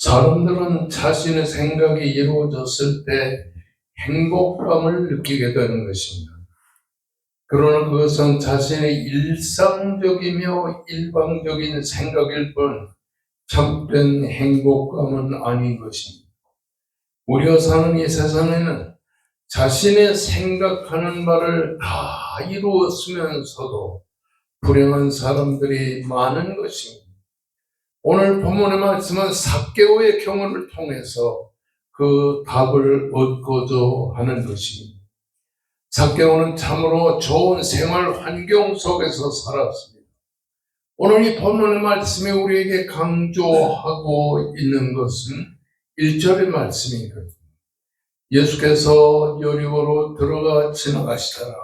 사람들은 자신의 생각이 이루어졌을 때 행복감을 느끼게 되는 것입니다. 그러나 그것은 자신의 일상적이며 일방적인 생각일 뿐 참된 행복감은 아닌 것입니다. 우리가 사는 이 세상에는 자신의 생각하는 바를 다 이루었으면서도 불행한 사람들이 많은 것입니다. 오늘 본문의 말씀은 사개오의 경우를 통해서 그 답을 얻고자 하는 것입니다. 사개오는 참으로 좋은 생활 환경 속에서 살았습니다. 오늘 이 본문의 말씀이 우리에게 강조하고 있는 것은 1절의 말씀이거든요. 예수께서 여리고로 들어가 지나가시더라.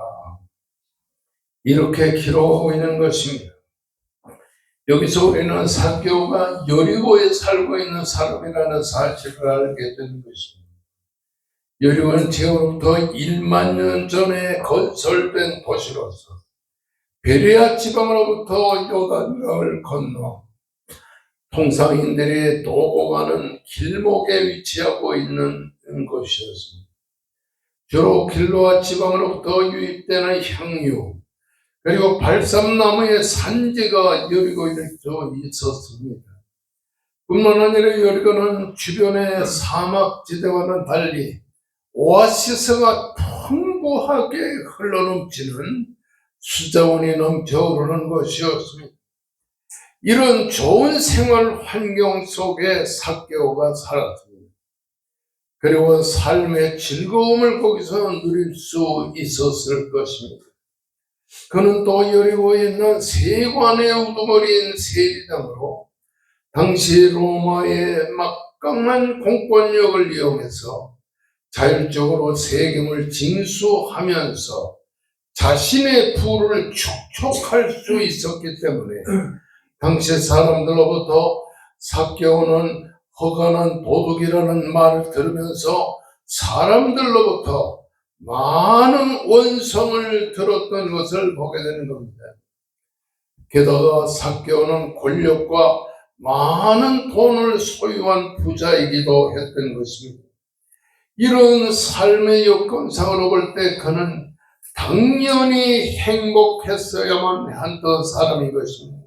이렇게 기록하고 있는 것입니다. 여기서 우리는 사개오가 여리고에 살고 있는 사람이라는 사실을 알게 되는 것입니다. 여리고는 지금부터 1만 년 전에 건설된 도시로서 베레아 지방으로부터 요단강을 건너 통상인들이 도고 가는 길목에 위치하고 있는 곳이었습니다. 주로 길로와 지방으로부터 유입되는 향유, 그리고 발삼나무의 산지가 여리고에 있었습니다. 뿐만 아니라 여리고는 주변의 사막지대와는 달리 오아시스가 풍부하게 흘러넘치는 수자원이 넘쳐 오르는 것이었습니다. 이런 좋은 생활 환경 속에 사개오가 살았습니다. 그리고 삶의 즐거움을 거기서 누릴 수 있었을 것입니다. 그는 또 여리고에 있는 세관의 우두머리인 세리장으로 당시 로마의 막강한 공권력을 이용해서 자율적으로 세금을 징수하면서 자신의 부를 축적할 수 있었기 때문에 당시 사람들로부터 사개오는 허가난 도둑이라는 말을 들으면서 사람들로부터 많은 원성을 들었던 것을 보게 되는 겁니다. 게다가 사개오는 권력과 많은 돈을 소유한 부자이기도 했던 것입니다. 이런 삶의 여건상으로 볼 때 그는 당연히 행복했어야만 한던 사람인 것입니다.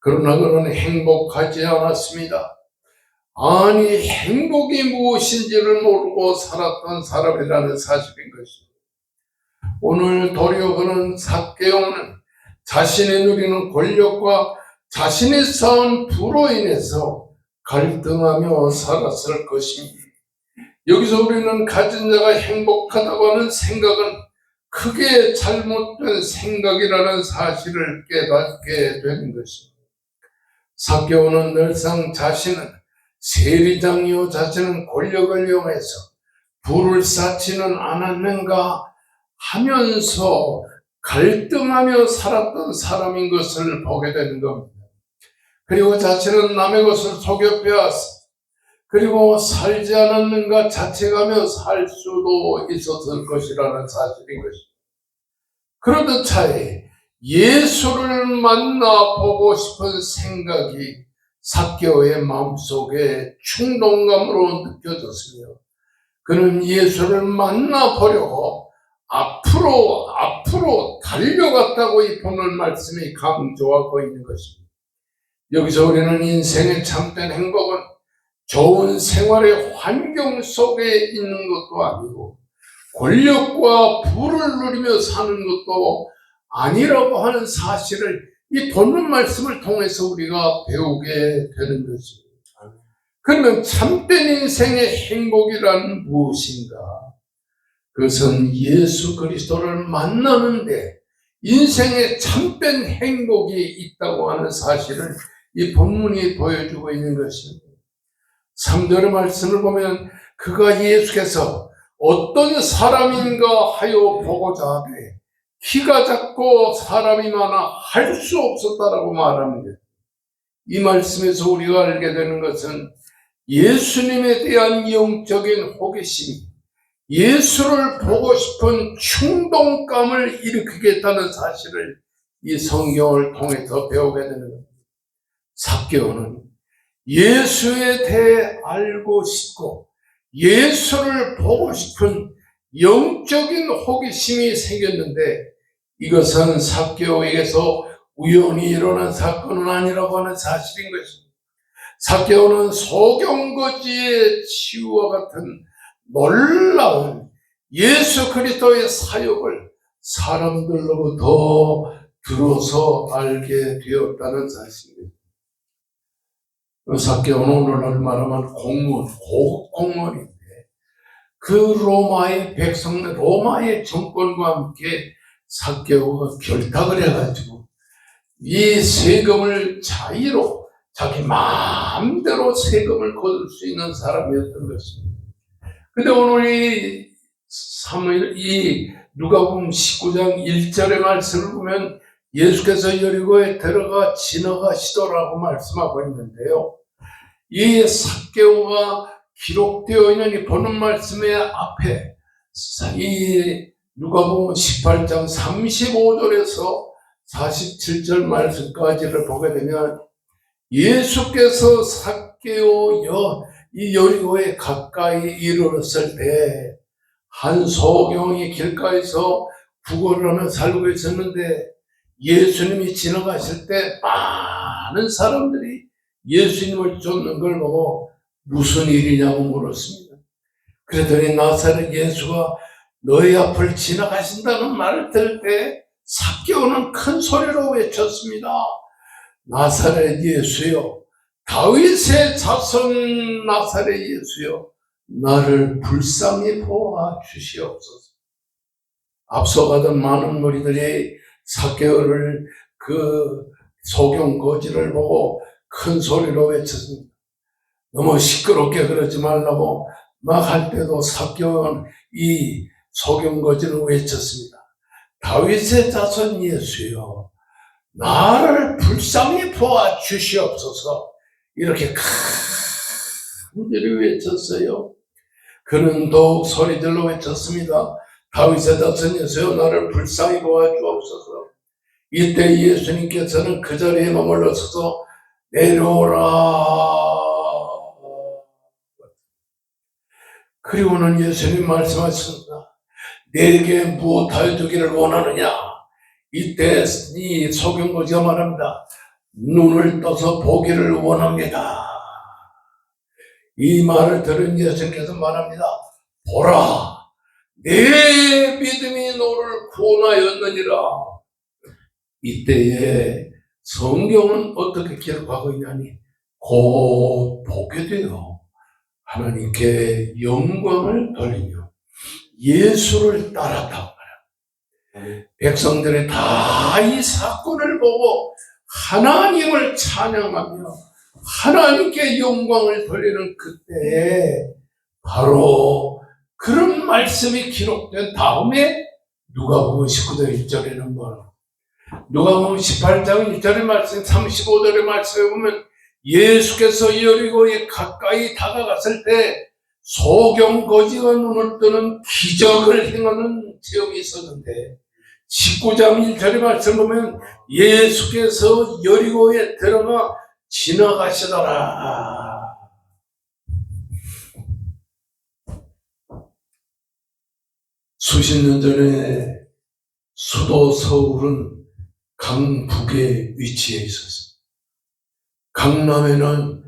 그러나 그는 행복하지 않았습니다. 아니, 행복이 무엇인지를 모르고 살았던 사람이라는 사실인 것입니다. 오늘 도리어 그는 사개오는 자신이 누리는 권력과 자신이 쌓은 부로 인해서 갈등하며 살았을 것입니다. 여기서 우리는 가진 자가 행복하다고 하는 생각은 크게 잘못된 생각이라는 사실을 깨닫게 되는 것입니다. 사개오는 늘상 자신은 세리장이요 자신은 권력을 이용해서 부를 쌓지는 않았는가 하면서 갈등하며 살았던 사람인 것을 보게 되는 겁니다. 그리고 자신은 남의 것을 속여 빼앗아 그리고 살지 않았는가 자책하며 살 수도 있었을 것이라는 사실인 것입니다. 그러던 차에 예수를 만나 보고 싶은 생각이 사개오의 마음속에 충동감으로 느껴졌으며 그는 예수를 만나 보려고 앞으로 앞으로 달려갔다고 이 본문 말씀이 강조하고 있는 것입니다. 여기서 우리는 인생의 참된 행복은 좋은 생활의 환경 속에 있는 것도 아니고 권력과 부를 누리며 사는 것도 아니라고 하는 사실을 이 본문 말씀을 통해서 우리가 배우게 되는 것입니다. 그러면 참된 인생의 행복이란 무엇인가? 그것은 예수 그리스도를 만나는데 인생의 참된 행복이 있다고 하는 사실을 이 본문이 보여주고 있는 것입니다. 3절의 말씀을 보면 그가 예수께서 어떤 사람인가 하여 보고자 하되 키가 작고 사람이 많아 할 수 없었다라고 말합니다. 이 말씀에서 우리가 알게 되는 것은 예수님에 대한 영적인 호기심이 예수를 보고 싶은 충동감을 일으키겠다는 사실을 이 성경을 통해서 배우게 되는 겁니다. 사개오는 예수에 대해 알고 싶고 예수를 보고 싶은 영적인 호기심이 생겼는데 이것은 사개오에게서 우연히 일어난 사건은 아니라고 하는 사실인 것입니다. 사개오는 소경거지의 치유와 같은 놀라운 예수 그리스도의 사역을 사람들로부터 들어서 알게 되었다는 사실입니다. 사개오는 오늘날 말하면 공무원, 고급 공무원인데 그 로마의 백성, 로마의 정권과 함께 사개오가 결탁을 해가지고 이 세금을 자유로 자기 마음대로 세금을 거둘 수 있는 사람이었던 것입니다. 근데 오늘 이 사무엘, 이 누가복음 19장 1절의 말씀을 보면 예수께서 여리고에 들어가 지나가시더라고 말씀하고 있는데요. 이 사개오가 기록되어 있는 이 보는 말씀의 앞에 이 누가복음 18장 35절에서 47절 말씀까지를 보게 되면 예수께서 사개오 여, 이 여리고에 가까이 이르렀을 때 한 소경이 길가에서 구걸을 하며 살고 있었는데 예수님이 지나가실 때 많은 사람들이 예수님을 쫓는 걸 보고 무슨 일이냐고 물었습니다. 그랬더니 나사렛 예수가 너희 앞을 지나가신다는 말을 들을 때 사개오는 큰 소리로 외쳤습니다. 나사렛 예수여, 다윗의 자손 나사렛 예수여, 나를 불쌍히 보아 주시옵소서. 앞서가던 많은 무리들이 사개오를 그 소경 거지를 보고 큰 소리로 외쳤습니다. 너무 시끄럽게 그러지 말라고 막 할 때도 사개오는 이 소경 거지를 외쳤습니다. 다윗의 자손 예수여, 나를 불쌍히 보아 주시옵소서. 이렇게 큰 소리를 외쳤어요. 그는 더욱 소리들로 외쳤습니다. 다윗의 자손 예수여, 나를 불쌍히 보아 주옵소서. 이때 예수님께서는 그 자리에 머물러서서 내려오라. 그리고는 예수님 말씀하셨습니다. 내게 무엇하여 주기를 원하느냐? 이때 이 소경거지가 말합니다. 눈을 떠서 보기를 원합니다. 이 말을 들은 예수님께서 말합니다. 보라, 내 믿음이 너를 구원하였느니라. 이때에 성경은 어떻게 기록하고 있냐니, 곧 보게 되어 하나님께 영광을 돌리며 예수를 따랐다고 말합니다. 백성들이 다 이 사건을 보고 하나님을 찬양하며 하나님께 영광을 돌리는 그때에 바로 그런 말씀이 기록된 다음에 누가복음 19장 1절에는 뭐라 누가복음 18장 1절의 말씀 35절의 말씀에 보면 예수께서 여리고에 가까이 다가갔을 때 소경 거지가 눈을 뜨는 기적을 행하는 체험이 있었는데 19장 1절의 말씀 보면 예수께서 여리고에 들어가 지나가시더라. 수십 년 전에 수도 서울은 강북에 위치해 있었습니다. 강남에는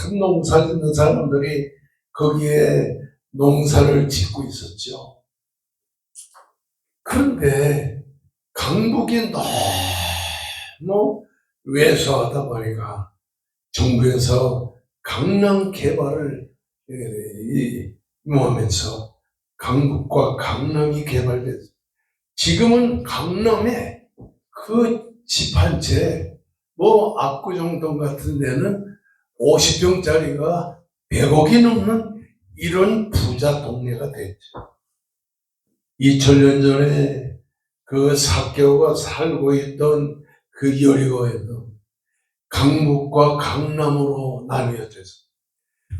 큰 농사 짓는 사람들이 거기에 농사를 짓고 있었죠. 그런데 강북이 너무 왜소하다 보니까 정부에서 강남 개발을 임하면서 강북과 강남이 개발됐어요. 지금은 강남에 그 집 한 채, 뭐 압구정동 같은 데는 50평짜리가 100억이 넘는 이런 부자 동네가 됐죠. 2000년 전에 그 사개오가 살고 있던 그 여리고에도 강북과 강남으로 나뉘어져서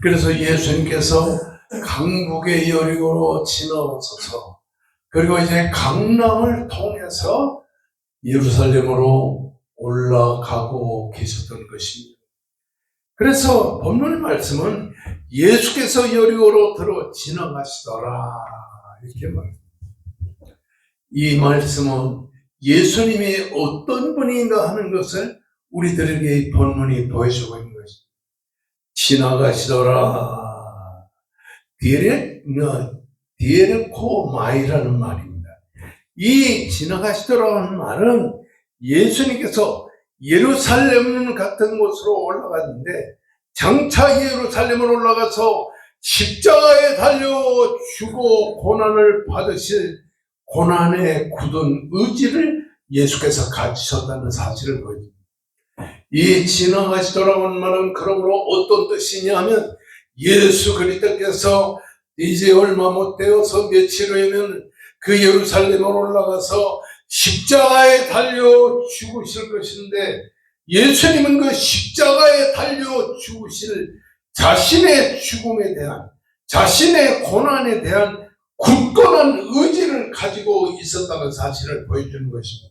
그래서 예수님께서 강북의 여리고로 지나오셔서 그리고 이제 강남을 통해서 예루살렘으로 올라가고 계셨던 것입니다. 그래서 본문의 말씀은 예수께서 여리고로 들어 지나가시더라 이렇게 말합니다. 이 말씀은 예수님이 어떤 분인가 하는 것을 우리들에게 이 본문이 보여주고 있는 것입니다. 지나가시더라. 디레, 디에레코 마이라는 말입니다. 이 지나가시더라는 말은 예수님께서 예루살렘 같은 곳으로 올라갔는데 장차 예루살렘으로 올라가서 십자가에 달려 죽어 고난을 받으실 고난에 굳은 의지를 예수께서 가지셨다는 사실을 보여줍니다. 이 지나가시더라는 말은 그러므로 어떤 뜻이냐면 예수 그리스도께서 이제 얼마 못 되어서 며칠 후에는 그 예루살렘으로 올라가서 십자가에 달려 죽으실 것인데 예수님은 그 십자가에 달려 죽으실 자신의 죽음에 대한 자신의 고난에 대한 굳건한 의지를 가지고 있었다는 사실을 보여주는 것입니다.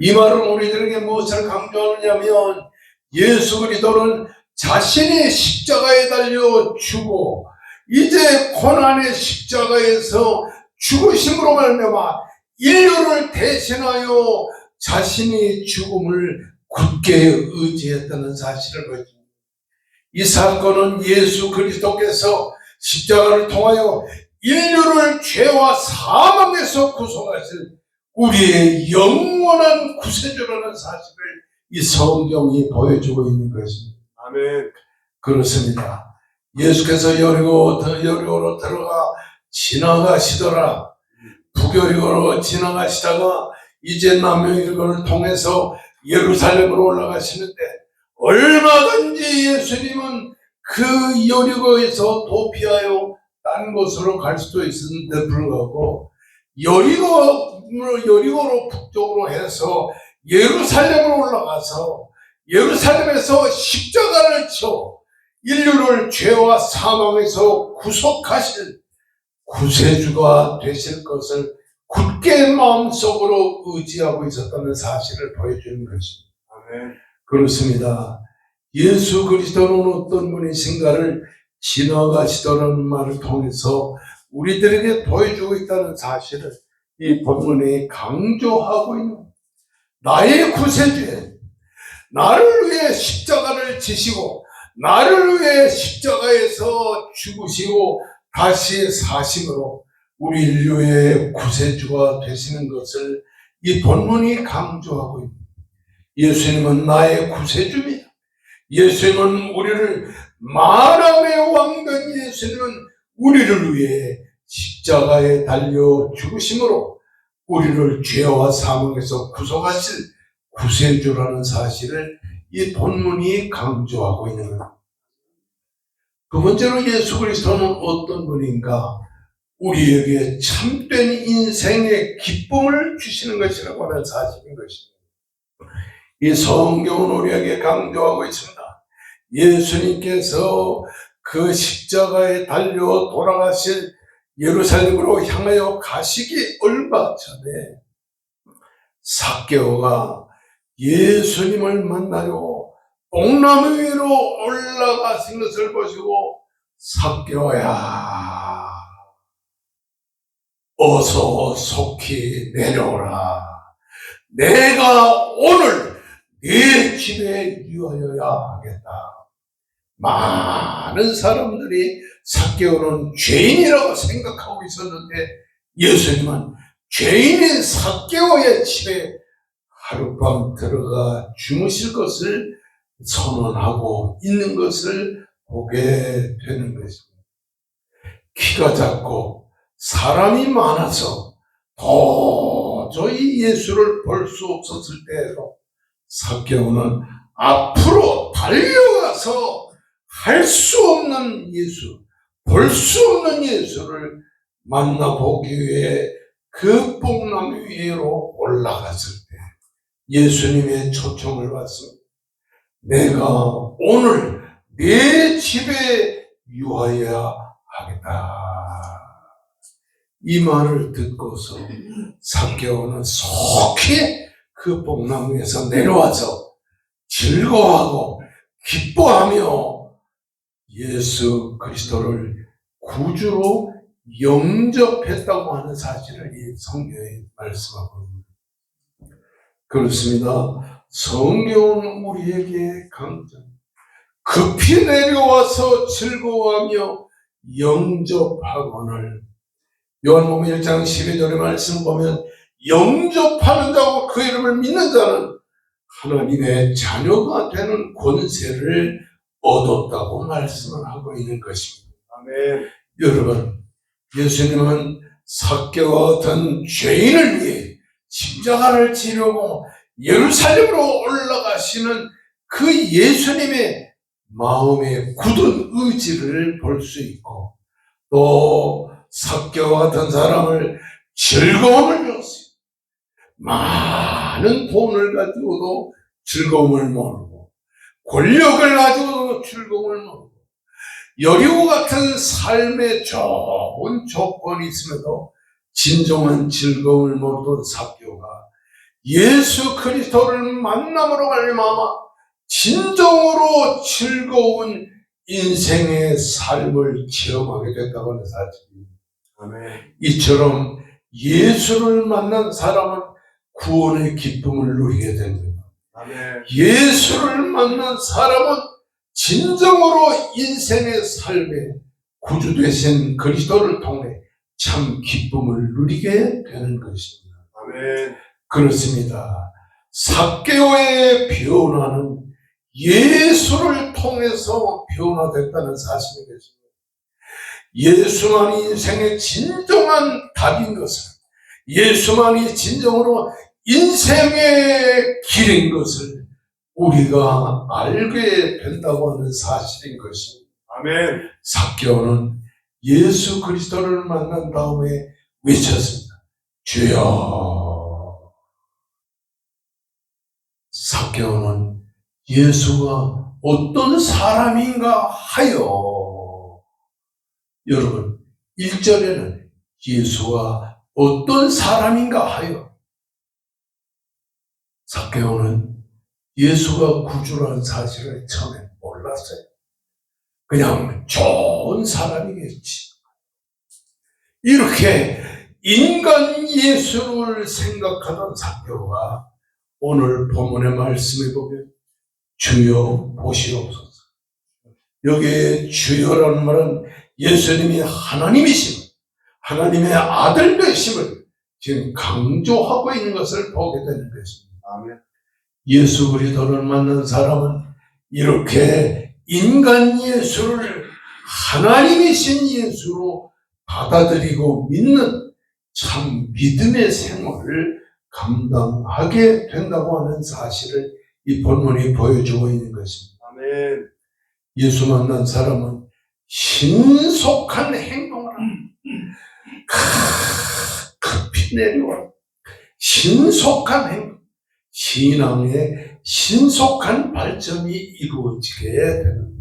이 말은 우리들에게 무엇을 강조하느냐면 예수 그리스도는 자신이 십자가에 달려 죽어 이제 고난의 십자가에서 죽으심으로 말미암아 인류를 대신하여 자신이 죽음을 굳게 의지했다는 사실을 보여줍니다. 이 사건은 예수 그리스도께서 십자가를 통하여 인류를 죄와 사망에서 구속하실 우리의 영원한 구세주라는 사실을 이 성경이 보여주고 있는 것입니다. 아멘. 그렇습니다. 예수께서 여리고, 여리고로 들어가 지나가시더라. 북여리고로 지나가시다가 이제 남여리고를 통해서 예루살렘으로 올라가시는데 얼마든지 예수님은 그 여리고에서 도피하여 딴 곳으로 갈 수도 있었는데 불구하고 여리고, 여리고로 북쪽으로 해서 예루살렘으로 올라가서 예루살렘에서 십자가를 쳐 인류를 죄와 사망에서 구속하실 구세주가 되실 것을 굳게 마음속으로 의지하고 있었다는 사실을 보여주는 것입니다. 아멘. 그렇습니다. 예수 그리스도는 어떤 분이신가를 지나가시더라는 말을 통해서 우리들에게 보여주고 있다는 사실을 이 본문에 강조하고 있는 나의 구세주에 나를 위해 십자가를 지시고 나를 위해 십자가에서 죽으시고 다시 사심으로 우리 인류의 구세주가 되시는 것을 이 본문이 강조하고 있습니다. 예수님은 나의 구세주입니다. 예수님은 우리를 만왕의 왕된 예수님은 우리를 위해 십자가에 달려 죽으심으로 우리를 죄와 사망에서 구속하실 구세주라는 사실을 이 본문이 강조하고 있는 겁니다. 두 번째로 예수 그리스도는 어떤 분인가? 우리에게 참된 인생의 기쁨을 주시는 것이라고 하는 사실인 것입니다. 이 성경은 우리에게 강조하고 있습니다. 예수님께서 그 십자가에 달려 돌아가실 예루살렘으로 향하여 가시기 얼마 전에 사개오가 예수님을 만나려 뽕나무 위로 올라가신 것을 보시고 사개오야 어서 속히 내려오라. 내가 오늘 네 집에 유하여야 하겠다. 많은 사람들이 사개오는 죄인이라고 생각하고 있었는데 예수님은 죄인인 사개오의 집에 하룻밤 들어가 주무실 것을 선언하고 있는 것을 보게 되는 것입니다. 키가 작고 사람이 많아서 도저히 예수를 볼 수 없었을 때에도 사개오는 앞으로 달려가서 할 수 없는 예수, 볼 수 없는 예수를 만나보기 위해 그 뽕나무 위로 올라갔을 때 예수님의 초청을 받습니다. 내가 오늘 내 집에 유하여야 하겠다. 이 말을 듣고서 사개오는 속히 그 뽕나무에서 내려와서 즐거워하고 기뻐하며 예수 그리스도를 구주로 영접했다고 하는 사실을 이 성경에 말씀하고 있습니다. 그렇습니다. 성경은 우리에게 강조, 급히 내려와서 즐거워하며 영접하거늘 요한복음 1장 12절의 말씀 보면 영접하는 자고 그 이름을 믿는 자는 하나님의 자녀가 되는 권세를 얻었다고 말씀을 하고 있는 것입니다. 아멘. 여러분, 예수님은 사개와 같은 죄인을 위해 십자가를 지려고 예루살렘으로 올라가시는 그 예수님의 마음의 굳은 의지를 볼 수 있고 또 사개와 같은 사람을 즐거움을 줬어요. 많은 돈을 가지고도 즐거움을 모르고 권력을 가지고도 즐거움을 모르고 여리고 같은 삶의 좋은 조건이 있음에도 진정한 즐거움을 모르던 사교가 예수 그리스도를 만남으로 말미암아 진정으로 즐거운 인생의 삶을 체험하게 됐다고 하는 사실입니다. 이처럼 예수를 만난 사람은 구원의 기쁨을 누리게 됩니다. 아멘. 예수를 만난 사람은 진정으로 인생의 삶에 구주 되신 그리스도를 통해 참 기쁨을 누리게 되는 것입니다. 아멘. 그렇습니다. 사개오의 변화는 예수를 통해서 변화됐다는 사실이 것입니다. 예수만이 인생의 진정한 답인 것을, 예수만이 진정으로 인생의 길인 것을 우리가 알게 된다고 하는 사실인 것입니다. 아멘. 사개오는 예수 그리스도를 만난 다음에 외쳤습니다. 주여. 사개오는 예수가 어떤 사람인가 하여. 여러분, 1절에는 예수가 어떤 사람인가 하여. 사개오는 예수가 구주라는 사실을 처음에 몰랐어요. 그냥 좋은 사람이겠지. 이렇게 인간 예수를 생각하던 사교가 오늘 본문의 말씀에 보면 주여 보시옵소서. 여기에 주여라는 말은 예수님이 하나님이심, 하나님의 아들 되심을 지금 강조하고 있는 것을 보게 되는 것입니다. 아멘. 예수 그리스도를 만난 사람은 이렇게 인간 예수를 하나님이신 예수로 받아들이고 믿는 참 믿음의 생활을 감당하게 된다고 하는 사실을 이 본문이 보여주고 있는 것입니다. 아멘. 예수 만난 사람은 신속한 행동을 급히 내려와 신속한 행동, 신앙의 신속한 발전이 이루어지게 되는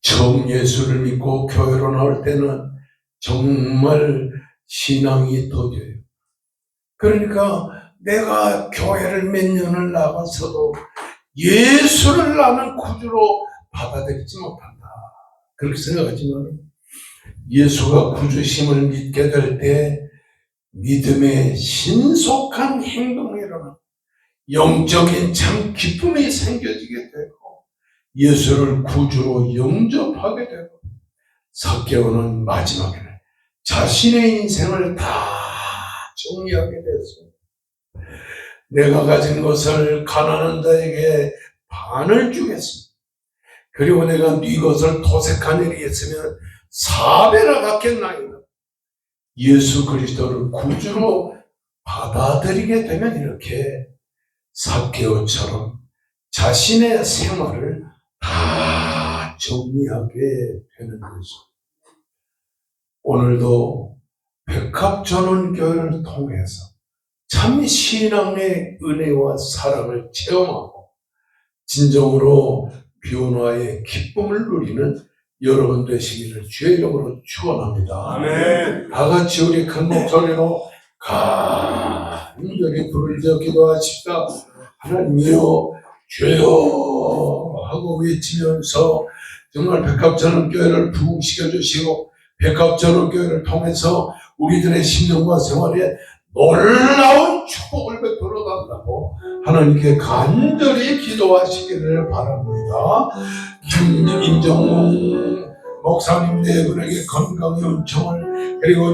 처음 예수를 믿고 교회로 나올 때는 정말 신앙이 더뎌요. 그러니까 내가 교회를 몇 년을 나가서도 예수를 나는 구주로 받아들이지 못한다. 그렇게 생각하지만 예수가 구주심을 믿게 될 때 믿음의 신속한 행동이 일어나 영적인 참 기쁨이 생겨지게 되고 예수를 구주로 영접하게 되고 사개오는 마지막에는 자신의 인생을 다 정리하게 되었습니다. 내가 가진 것을 가난한 자에게 반을 주겠습니다. 그리고 내가 네 것을 도색한 일이 있으면 사배나 갖겠나이다. 예수 그리스도를 구주로 받아들이게 되면 이렇게 사개오처럼 자신의 생활을 다 정리하게 되는 거죠. 오늘도 백합 전원 교회를 통해서 참 신앙의 은혜와 사랑을 체험하고 진정으로 변화의 기쁨을 누리는 여러분 되시기를 주의 이름으로 축원합니다. 아멘. 다 같이 우리 큰 목소리로 간절히 부르짖어 기도하십시다. 하나님이여 주여 하고 외치면서 정말 백합전원교회를 부흥시켜 주시고 백합전원교회를 통해서 우리들의 신령과 생활에 놀라운 축복을 베풀어 달라고 하나님께 간절히 기도하시기를 바랍니다. 김인정 목사님 네 분에게 건강의 은총을 그리고